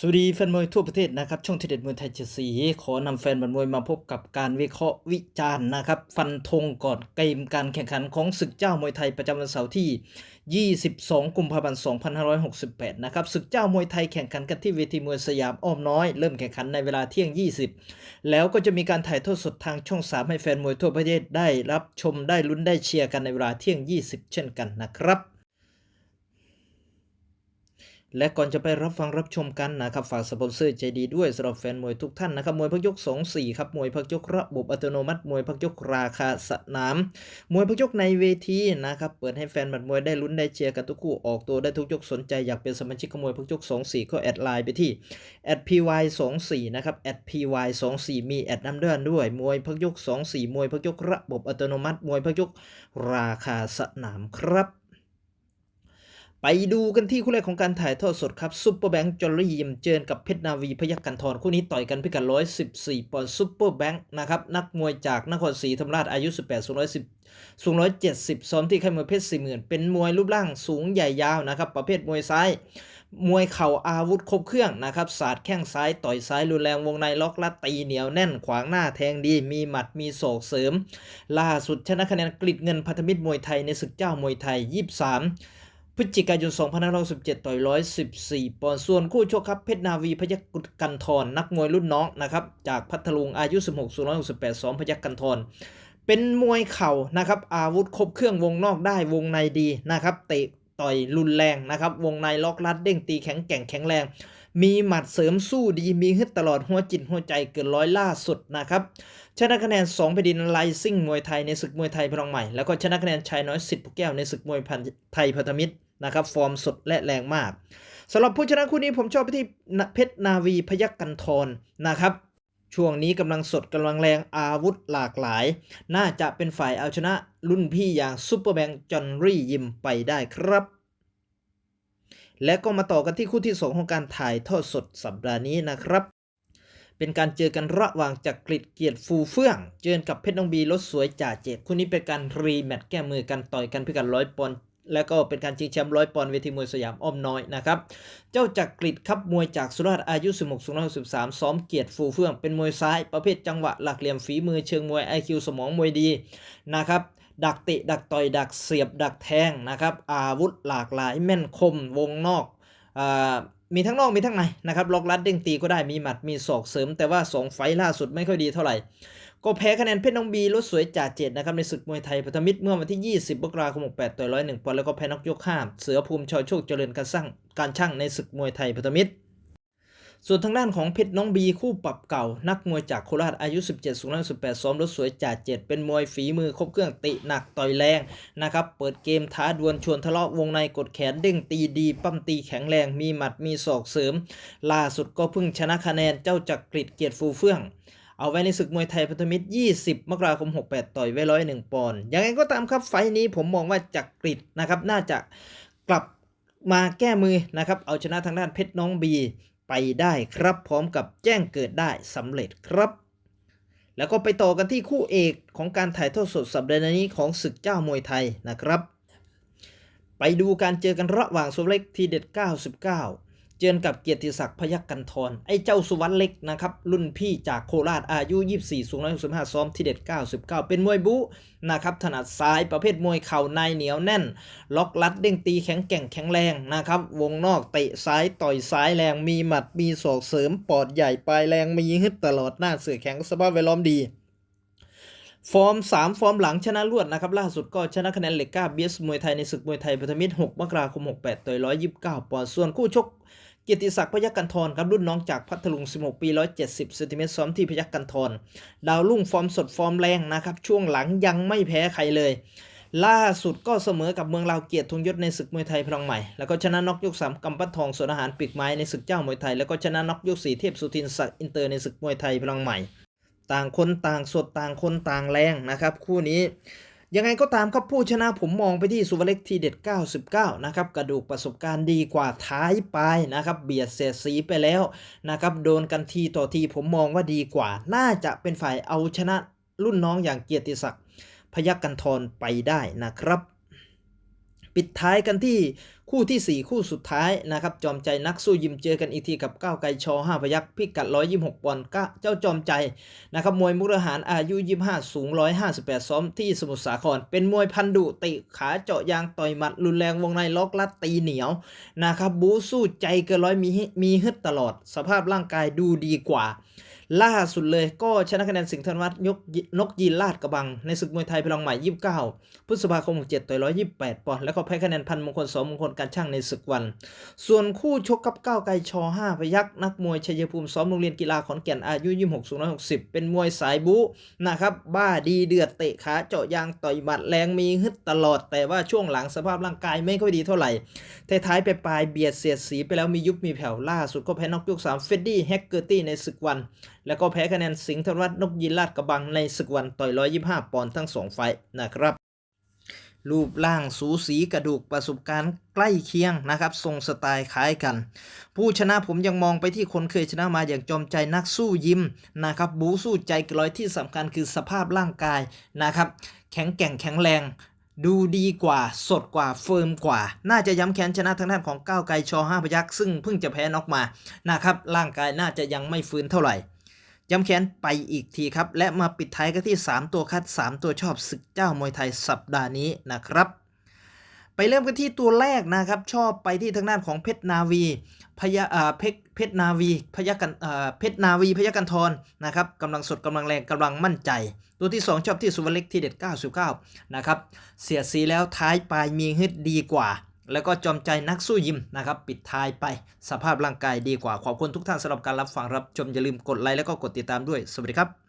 สวัสดีแฟนมวยทั่วประเทศนะครับ ช่องทีเด็ดมวยไทยเจสีขอนำแฟนบันมวยมาพบกับการวิเคราะห์วิจารณ์นะครับ ฟันธงก่อนเกมการแข่งขันของศึกเจ้ามวยไทยประจำวันเสาร์ที่ 22 กุมภาพันธ์ 2568 นะครับศึกเจ้ามวยไทยแข่งขันกันที่เวทีมวยสยามอ้อมน้อย เริ่มแข่งขันในเวลาเที่ยง 20 แล้วก็จะมีการถ่ายทอดสดทางช่อง 3 ให้แฟนมวยทั่วประเทศได้รับชมได้ลุ้นได้เชียร์กันในเวลาเที่ยง 20 เช่นกันนะครับ และก่อนจะไปรับฟังรับชมกันนะครับฝากสปอนเซอร์ใจดีด้วยสำหรับแฟนมวยทุกท่านนะครับมวยพักยก 2 4ครับมวยพักยกระบบอัตโนมัติ มวยพักยกราคาสนาม มวยพักยกในเวทีนะครับเปิดให้แฟนบัดมวยได้ลุ้นได้เชียร์กันทุกคู่ออกตัวได้ทุกยกสนใจอยากเป็นสมาชิกของมวยพักยก 2 4 ก็แอดไลน์ไปที่ py 2 4นะครับ py 2 4มีแอดน้ำเดือนด้วยมวยพักยก 2 4 มวยพักยกระบบอัตโนมัติ มวยพักยกราคาสนามครับ ไปดูกันที่คู่แรกของการถ่ายทอดสดครับซุปเปอร์แบงค์จอลลี่ยิมเจอกับเพชรนาวีพยัคฆ์กันทรคู่นี้ต่อยกันพิกัด 114 ปอนด์ซุปเปอร์แบงค์นะครับนักมวยจากนครศรีธรรมราชอายุ 18 210 สูง 170 ซ้อมที่ค่ายมวยเพชรสี่หมื่นเป็นมวยรูปร่างสูงใหญ่ยาวนะครับประเภทมวยซ้าย มวยเข่าอาวุธครบเครื่องนะครับศาสตร์แข้งซ้ายต่อยซ้ายรุนแรงวงในล็อกลัดตีเหนียวแน่นขวางหน้าแทงดี มีหมัดมีศอกเสริม ล่าสุดชนะคะแนนกลิดเงินพันธมิตรมวยไทยในศึกเจ้ามวยไทย 23 พฤศจิกายน 2567 ต่อย114 ปอนด์ ส่วนคู่ชกครับ เพชรนาวีพยัคฆ์กันทรนักมวยรุ่นน้องนะครับ จากพัทลุงอายุ 16 168 2 พยัคฆ์กันทรเป็นมวยเข่านะครับ อาวุธครบเครื่องวงนอกได้วงในดีนะครับ เตะต่อยรุนแรงนะครับ วงในล็อกลัดเด้งตีแข็งแกร่งแข็งแรง มีหมัดเสริมสู้ดีมีฮึดตลอดหัวจิตหัวใจเกินร้อยล่าสุดนะครับ ชนะคะแนน2แผ่นดินไลซิ่งมวยไทยในศึกมวยไทยพลังใหม่ แล้วก็ชนะคะแนนชายน้อยสิทธิ์ปุกแก้วในศึกมวยพันไทยพันธมิตร นะครับฟอร์มสดและแรงมากสำหรับผู้ชนะคู่นี้ผมชอบไปที่เพชรนาวีพยัคฆ์กันทรนะครับช่วงนี้กำลังสดกำลังแรงอาวุธหลากหลาย น่าจะเป็นฝ่ายเอาชนะรุ่นพี่อย่างซุปเปอร์แบงค์จอห์นรี่ยิมไปได้ครับ และก็มาต่อกันที่คู่ที่ 2 ของการถ่ายทอดสดสัปดาห์นี้นะครับ เป็นการเจอกันระหว่างจักริดเกียรติฟูเฟื่อง เจอกับเพชรน้องบีรถสวยจ่าเจ็ดคู่นี้เป็นการรีแมตช์แก้มือกันต่อยกันพิกัดร้อยปอนด์ แล้วก็เป็นการชิงแชมป์ร้อยปอนด์เวทีมวยสยามอ้อมน้อยนะครับ เจ้าจักริดครับมวยจากสุราษฎร์อายุ 16 263ซ้อมเกียรติฟูเฟื่อง เป็นมวยซ้ายประเภทจังหวะหลักเหลี่ยมฝีมือเชิงมวย IQ สมองมวยดีนะครับดักเตะดักต่อยดักเสียบดักแทงนะครับอาวุธหลากหลายแม่นคมวงนอกอ่า มีทั้งนอกมีทั้งในนะครับล็อกลัดเด้งตีก็ได้มีหมัดมีศอกเสริม แต่ว่า 2 ไฟล่าสุดไม่ค่อยดีเท่าไหร่ ก็แพ้คะแนนเพชรน้องบีรถสวยจ่าเจ็ดนะครับในศึกมวยไทยพัฒมิตรเมื่อวันที่ 20มกราคม68ต่อย101ปอนด์แล้วก็แพ้นักยกข้าม เสือภูมิชอยโชคเจริญการสร้างการช่างในศึกมวยไทยพัฒมิตร ส่วนทางด้านของเพชรน้องบีคู่ปรับเก่า นักมวยจากโคราชอายุ 17 สูง118 ซ้อมรถสวยจ่าเจ็ดเป็นมวยฝีมือครบเครื่องติหนักต่อยแรงนะครับ เปิดเกมท้าดวลชวนทะเลาะวงในกดแขนเด้งตีดีปั้มตีแข็งแรงมีหมัดมีศอกเสริม ล่าสุดก็เพิ่งชนะคะแนนเจ้าจักริดเกียรติฟูเฟื่องเอาไว้ในศึกมวยไทยพันธมิตร 20 มกราคม 68 ต่อยไว้ร้อยหนึ่งปอนด์ยังไงก็ตามครับไฟล์นี้ผมมองว่าจักริดนะครับน่าจะกลับมาแก้มือนะครับเอาชนะทางด้านเพชรน้องบี ไปได้ครับ พร้อมกับแจ้งเกิดได้สำเร็จครับ แล้วก็ไปต่อกันที่คู่เอกของการถ่ายทอดสดสัปดาห์นี้ของศึกเจ้ามวยไทยนะครับ ไปดูการเจอกันระหว่างสุเล็กทีเด็ด 99 เจอกับเกียรติศักดิ์พยัคฆ์กันทรไอ้เจ้าสุวรรณเล็กนะครับ รุ่นพี่จากโคราชอายุ 24 สูง 165 ซ้อมทีเด็ด 99 เป็นมวยบู๊นะครับ ถนัดซ้ายประเภทมวยเข่าในเหนียวแน่น ล็อกลัดเด้งตีแข็งแกร่งแข็งแรงนะครับ วงนอกเตะซ้ายต่อยซ้ายแรง มีหมัดมีศอกเสริม ปอดใหญ่ปลายแรง มีฮึดตลอดหน้าเสือแข็งสภาพแวดล้อมดีฟอร์ม 3 ฟอร์มหลังชนะรวดนะครับ ล่าสุดก็ชนะคะแนนเหล็กก้าเบียสมวยไทยในศึกมวยไทยพันธมิตร 6 มกราคม 68 ต่อย 129 ปอนด์ส่วนคู่ชก เกียรติศักดิ์พยัคฆ์กันทรครับรุ่นน้องจากพัทลุง 16 ปี 170เซนติเมตรซ้อมที่พยัคฆ์กันทรดาวรุ่งฟอร์มสดฟอร์มแรงนะครับช่วงหลังยังไม่แพ้ใครเลย ล่าสุดก็เสมอกับเมืองลาวเกียรติธงยศในศึกมวยไทยพลังใหม่ แล้วก็ชนะน็อกยก3กำปั้นทองสวนอาหารปีกไม้ในศึกเจ้ามวยไทย แล้วก็ชนะน็อกยก4เทพสุทินศักดิ์อินเตอร์ในศึกมวยไทยพลังใหม่ ต่างคนต่างสดต่างคนต่างแรงนะครับคู่นี้ ยังไงก็ตามครับผู้ชนะผมมองไปที่สุวเล็กทีเด็ด 99 นะครับกระดูกประสบการณ์ดีกว่าท้ายไปนะครับเบียดเสียสีไปแล้วนะครับโดนกันทีต่อทีผมมองว่าดีกว่า น่าจะเป็นฝ่ายเอาชนะรุ่นน้องอย่างเกียรติศักดิ์พยัคฆ์กันทรไปได้นะครับ ปิดท้ายกันที่คู่ทีสี่ 4 คู่สุดท้ายนะครับ จอมใจนักสู้ยิมเจอกันอีกทีกับก้าวไกลชอ5พยักพิกัด 126 ปอนด์เจ้าจอมใจนะครับ มวยมุกดาหารอายุ 25 สูง 158 ซ้อมที่สมุทรสาคร เป็นมวยพันดุติขาเจาะยางต่อยหมัด รุนแรงวงในล็อกลัดตีเหนียวนะครับบูสู้ใจเกินร้อยมีมีฮึดตลอด สภาพร่างกายดูดีกว่า ล่าสุดเลยก็ชนะคะแนนสิงห์ธนวัฒน์ยกนกยีนลาดกระบัง ในศึกมวยไทยพลังใหม่ 29 พฤษภาคม 67 ต่อย128 ปอนด์แล้วก็แพ้คะแนนพันมงคลสองมงคลการช่างในศึกวัน ส่วนคู่ชกกับก้าวไกลช5พยักนักมวยชัยภูมิซ้อมโรงเรียนกีฬาขอนแก่นอายุ 26สูง160 เป็นมวยสายบู๊นะครับบ้าดีเดือดเตะขาเจาะยางต่อยหมัดแรงมีฮึดตลอด แต่ว่าช่วงหลังสภาพร่างกายไม่ค่อยดีเท่าไหร่ท้ายๆไปปลายเบียดเสียดสีไปแล้วมียุบมีแผ่วล่าสุดก็แพ้นอกยก3เฟดดี้แฮกเกอร์ตี้ในศึกวัน แล้วก็แพ้คะแนนสิงห์ธนวัฒน์นกยินลาดกระบังในศึกวันต่อย 125 ปอนด์ทั้ง 2 ไฟนะครับ รูปร่างสูสีกระดูกประสบการณ์ใกล้เคียงนะครับ ทรงสไตล์คล้ายกัน ผู้ชนะผมยังมองไปที่คนเคยชนะมาอย่างจอมใจนักสู้ยิมนะครับ บูสู้ใจกร้อยที่สำคัญคือสภาพร่างกายนะครับ แข็งแกร่งแข็งแรงดูดีกว่าสดกว่าเฟิร์มกว่า น่าจะย้ำแค้นชนะทางด้านของก้าวไกลชอห้าพยักษ์ซึ่งเพิ่งจะแพ้น็อกมานะครับร่างกายน่าจะยังไม่ฟื้นเท่าไหร่ ย้ำแค้นไปอีกทีครับ และมาปิดท้ายกันที่ 3 ตัวคัด 3 ตัวชอบศึกเจ้ามวยไทยสัปดาห์นี้นะครับ ไปเริ่มกันที่ตัวแรกนะครับ ชอบไปที่ทางด้านของเพชรนาวีพยาเพชรเพชรนาวีพยากันเพชรนาวีพยากันทรนะครับกำลังสดกำลังแรงกำลังมั่นใจ ตัวที่ 2 ชอบที่สุวรรณเล็กที่เด็ด 99 นะครับ เสียสีแล้วท้ายปลายมีฮึดดีกว่า แล้วก็จอมใจนักสู้ยิมนะครับปิดท้ายไปสภาพร่างกายดีกว่าขอบคุณทุกท่านสำหรับการรับฟังรับชมอย่าลืมกดไลค์แล้วก็กดติดตามด้วยสวัสดีครับ